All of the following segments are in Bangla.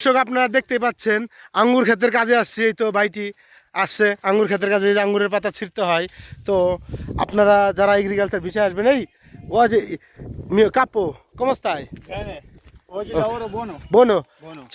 দর্শক আপনারা দেখতে পাচ্ছেন আঙ্গুর ক্ষেতের কাজে আসছে এই তো বাইটি আসছে। আঙ্গুর ক্ষেতের কাজে যে আঙ্গুরের পাতা ছিঁড়তে হয়। তো আপনারা যারা এগ্রিকালচার বিষয়ে আসবেন এই ও যে কাপো কমস্তায়? বোনো Oggi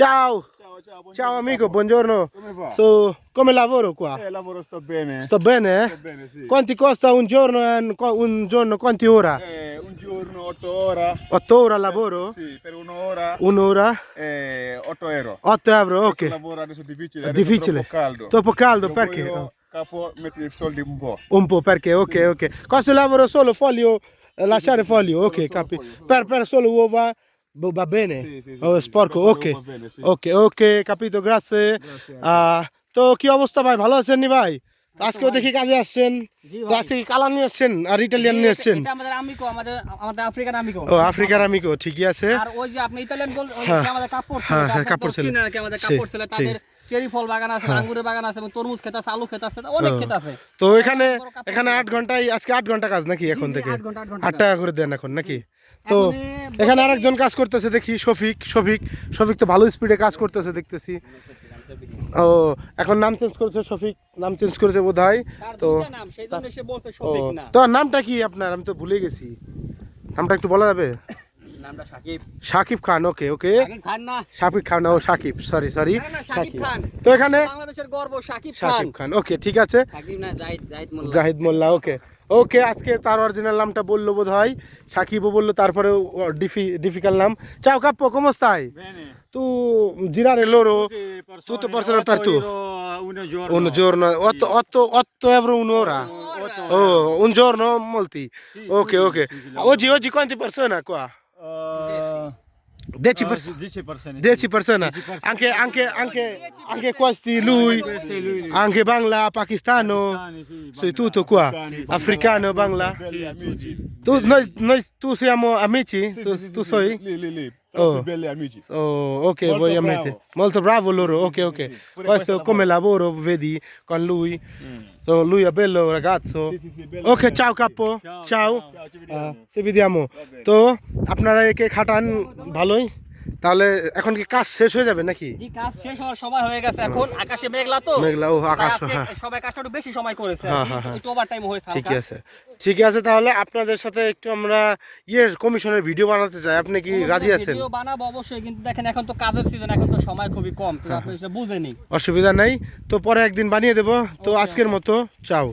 Ciao. Ciao, buongiorno. Ciao amico, buongiorno. Come va? So, come lavoro qua? Eh, lavoro sto bene. Sto bene? eh? Sto bene, sì. Quanti costa un giorno? e un- giorno quanti ora? Eh, un giorno, otto ore. 8 ore al lavoro? Sì, per un'ora. Un'ora? Eh, 8 euro. 8 euro, ok. Questo lavoro adesso è difficile. È difficile. È troppo caldo. Troppo caldo, Non perché? voglio capo metti i soldi un po'. Un po' perché, ok, ok. Questo lavoro solo foglio, eh, lasciare foglio, ok, capi. Per, per solo uova va bene? Sì, sì, sì, Oh, sì, sporco, ok. bene, sì. Ok, ok, capito, grazie. Grazie. আহ, তো কি অবস্থা ভাই ভালো আছেন নি ভাই আজকেও দেখি কাজে আসছেন। তো আজকে কালার নিয়ে আসছেন আর ইটালিয়ান নিয়ে আসছেন? আমাদের আমিকো আমাদের আমাদের আফ্রিকান আমিকো। ও আফ্রিকার আমিকো ঠিকই আছে। আর ওই যে আপনি ইতালিয়ান বল হ্যাঁ। আমাদের কাপড় ছিল হ্যাঁ, হ্যাঁ, কাপড় কাপড় ছেলে। নাকি আমাদের কাপড় ছিল তাদের চেরি ফল বাগান আছে আঙ্গুরের বাগান আছে এবং তরমুজ আছে আলু ক্ষেত আছে অনেক ক্ষেত আছে। তো এখানে এখানে ছিল। আট ঘন্টায় আজকে আট ঘণ্টা কাজ নাকি এখন থেকে? আট ঘণ্টা, আট ঘণ্টা আট কাজ। টাকা করে দেন এখন নাকি? তো এখানে আরেকজন কাজ করতেছে দেখি শফিক শফিক শফিক তো ভালো স্পিডে কাজ করতেছে দেখতেছি। ও এখন নাম চেঞ্জ করেছে শফিক নাম চেঞ্জ করেছে বোধ হয় তো তো নামটা কি আপনার? আমি তো ভুলে গেছি। নামটা একটু বলা যাবে? Shakib. Shakib Khan okay okay. Shakib Khan Shakib Khan ও শাকিব সরি সরি সাকিব তো এখানে? বাংলাদেশের গর্ব সাকিব খান। খান ওকে ঠিক আছে। সাকিব জাহিদ মোল্লা ওকে। ওকে আজকে তার অরিজিনাল নামটা বলল বোধ হয় সাকিবও বলল তারপরে ডিফি ডিফিকাল নাম। চাও কাপ কম অস্তাই তু জিরা রে। লোরো তু তো পার্সোনাল পার তু। উন জোর ন অত অত অত এভরো উন ওরা ও উন জোর ন বলতি ওকে ওকে। ও জি ও জি। কোন পার্সোনা কোয়া? Deci, pers- dieci persone. 10 persone. Anche, anche, anche, anche questi, lui, anche Bangla, pakistano, sei tutto qua, africano, Bangla. Sì, tu noi, noi tu siamo amici Sì, tu, sì, tu sì, sei Lì, lì, lì. Oh. Troppi belli amici. Oh, ok, Molto voi bravo. Molto bravo loro, ok, ok. sì. sì, sì. questo come lavoro, vedi, con lui. So, lui è bello ragazzo. Sì, sì, sì, bello, Ok, bello. ciao capo. Ciao, Ciao. ciao, ci vediamo. সে vediamo. তো আপনারা একে খাটান ভালোই তাহলে এখন কি কাজ শেষ হয়ে যাবে নাকি? জি কাজ শেষ হওয়ার সময় হয়ে গেছে এখন। আকাশে মেঘলা তো। মেঘলা, ও, আকাশ, হ্যাঁ। সবাই কাজটা একটু বেশি সময় করেছে। হ্যাঁ, হ্যাঁ। একটু ওভার টাইম হয়েছে ঠিকই আছে। ঠিক আছে তাহলে আপনাদের সাথে একটু আমরা ইয়ে কমিশনের ভিডিও বানাতে চাই। আপনি কি রাজি আছেন? ভিডিও বানাবো অবশ্যই কিন্তু দেখেন এখন তো কাজের সিজন এখন তো সময় খুবই কম। তো আপনি বুঝেনি। অসুবিধা নাই। তো পরে একদিন বানিয়ে দেব। তো আজকের মতো চাও।